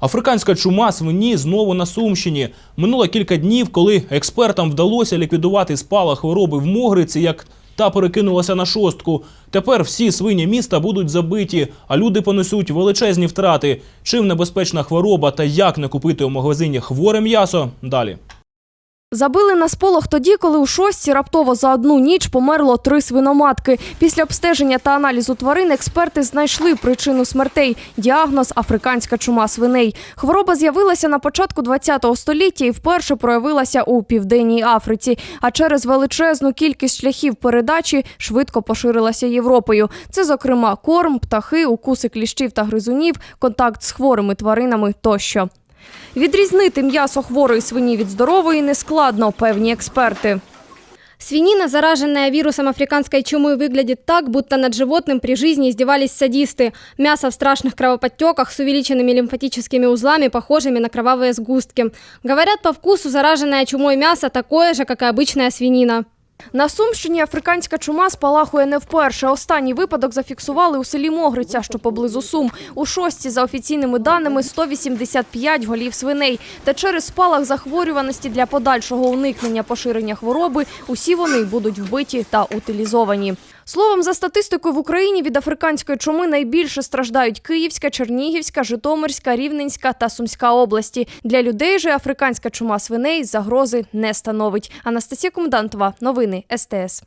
Африканська чума свині знову на Сумщині. Минуло кілька днів, коли експертам вдалося ліквідувати спалах хвороби в Могриці, як та перекинулася на шостку. Тепер всі свині міста будуть забиті, а люди понесуть величезні втрати. Чим небезпечна хвороба та як не купити у магазині хворе м'ясо? Далі. Забили на сполох тоді, коли у шостці раптово за одну ніч померло три свиноматки. Після обстеження та аналізу тварин експерти знайшли причину смертей – діагноз африканська чума свиней. Хвороба з'явилася на початку ХХ століття і вперше проявилася у Південній Африці. А через величезну кількість шляхів передачі швидко поширилася Європою. Це, зокрема, корм, птахи, укуси кліщів та гризунів, контакт з хворими тваринами тощо. Відрізнити м'ясо хворої свині від здорової нескладно, певні експерти. Свинина, зараженная вирусом африканской чумы, выглядит так, будто над животным при жизни издевались садисты. Мясо в страшных кровоподтеках с увеличенными лимфатическими узлами, похожими на кровавые сгустки. Говорят, по вкусу зараженное чумой мясо такое же, как и обычная свинина. На Сумщині африканська чума спалахує не вперше. Останній випадок зафіксували у селі Могриця, що поблизу Сум. У шостці, за офіційними даними, 185 голів свиней. Та через спалах захворюваності для подальшого уникнення поширення хвороби усі вони будуть вбиті та утилізовані. Словом, за статистикою в Україні від африканської чуми найбільше страждають Київська, Чернігівська, Житомирська, Рівненська та Сумська області. Для людей же африканська чума свиней загрози не становить. Анастасія Комендантова, новини СТС.